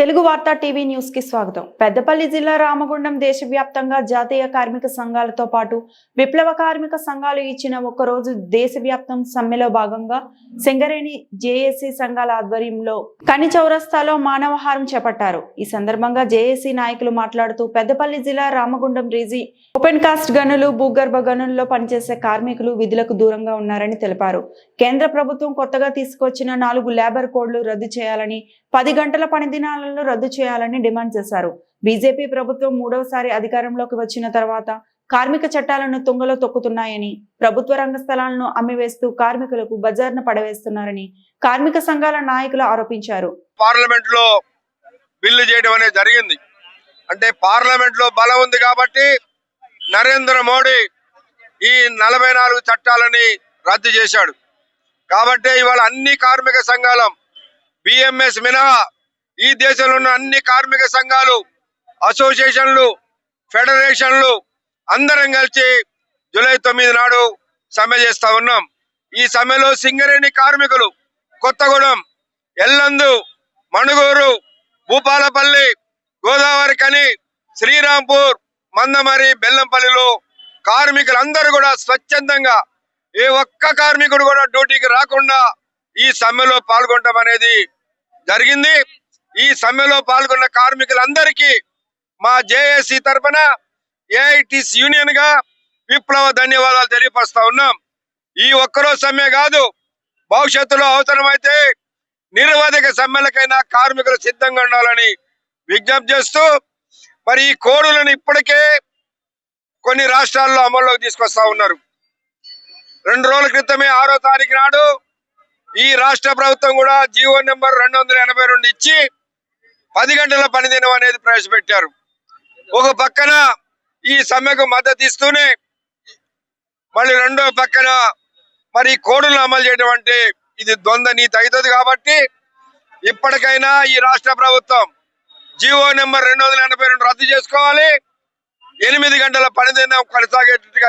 తెలుగు వార్తా టీవీ న్యూస్కి స్వాగతం. పెద్దపల్లి జిల్లా రామగుండం దేశవ్యాప్తంగా జాతీయ కార్మిక సంఘాలతో పాటు విప్లవ కార్మిక సంఘాలు ఇచ్చిన ఒకరోజు దేశవ్యాప్తం సమ్మెలో భాగంగా సింగరేణి జేఏసీ సంఘాల ఆధ్వర్యంలో కని చౌరస్తాలో మానవహారం చేపట్టారు. ఈ సందర్భంగా జేఏసీ నాయకులు మాట్లాడుతూ పెద్దపల్లి జిల్లా రామగుండం రీజీ ఓపెన్ కాస్ట్ గనులు భూగర్భ గనుల్లో పనిచేసే కార్మికులు విధులకు దూరంగా ఉన్నారని తెలిపారు. కేంద్ర ప్రభుత్వం కొత్తగా తీసుకొచ్చిన నాలుగు లేబర్ కోడ్లు రద్దు చేయాలని పది గంటల పని దినాలను రద్దు చేయాలని డిమాండ్ చేశారు. బీజేపీ ప్రభుత్వం మూడవసారి అధికారంలోకి వచ్చిన తర్వాత కార్మిక చట్టాలను తుంగలో తొక్కుతున్నాయని ప్రభుత్వ రంగ స్థలాలను అమ్మివేస్తూ కార్మికులకు బజార్ను పడవేస్తున్నారని కార్మిక సంఘాల నాయకులు ఆరోపించారు. పార్లమెంట్లో బిల్లు చేయడం అనేది జరిగింది. అంటే పార్లమెంట్లో బలం ఉంది కాబట్టి నరేంద్ర మోడీ ఈ నలభై నాలుగు చట్టాలని రద్దు చేశాడు. కాబట్టి ఇవాళ అన్ని కార్మిక సంఘాలం బిఎంఎస్ మినహా ఈ దేశంలో ఉన్న అన్ని కార్మిక సంఘాలు అసోసియేషన్లు ఫెడరేషన్లు అందరం కలిసి జూలై తొమ్మిది నాడు సమ్మె చేస్తా ఉన్నాం. ఈ సమ్మెలో సింగరేణి కార్మికులు కొత్తగూడెం ఎల్లందు మణుగూరు భూపాలపల్లి గోదావరి కని శ్రీరాంపూర్ మందమరి బెల్లంపల్లిలో కార్మికులందరూ కూడా స్వచ్ఛందంగా ఏ ఒక్క కార్మికుడు కూడా డ్యూటీకి రాకుండా ఈ సమ్మెలో పాల్గొనడం అనేది జరిగింది. ఈ సమ్మెలో పాల్గొన్న కార్మికులందరికీ మా జేఏసీ తరఫున ఏఐటిస్ యూనియన్గా విప్లవ ధన్యవాదాలు తెలియపరుస్తా ఉన్నాం. ఈ ఒక్కరోజు సమ్మె కాదు భవిష్యత్తులో అవసరమైతే నిరవధిక సమ్మెలకైనా కార్మికులు సిద్ధంగా ఉండాలని విజ్ఞప్తి చేస్తూ మరి ఈ కోడులను ఇప్పటికే కొన్ని రాష్ట్రాల్లో అమల్లోకి తీసుకొస్తా ఉన్నారు. రెండు రోజుల క్రితమే ఆరో తారీఖు నాడు ఈ రాష్ట్ర ప్రభుత్వం కూడా జీవో నెంబర్ రెండు వందల ఎనభై రెండు ఇచ్చి పది గంటల పని దినం అనేది ప్రవేశపెట్టారు. ఒక పక్కన ఈ సమ్మెకు మద్దతు ఇస్తూనే మళ్ళీ రెండో పక్కన మరి ఈ కోడులను అమలు చేయడం అంటే ఇది ద్వంద్వ నీతి అవుతుంది కాబట్టి ఇప్పటికైనా ఈ రాష్ట్ర ప్రభుత్వం జీవో నెంబర్ రెండు వందల ఎనభై రెండు రద్దు చేసుకోవాలి. ఎనిమిది గంటల పని దినం కొనసాగేటట్టుగా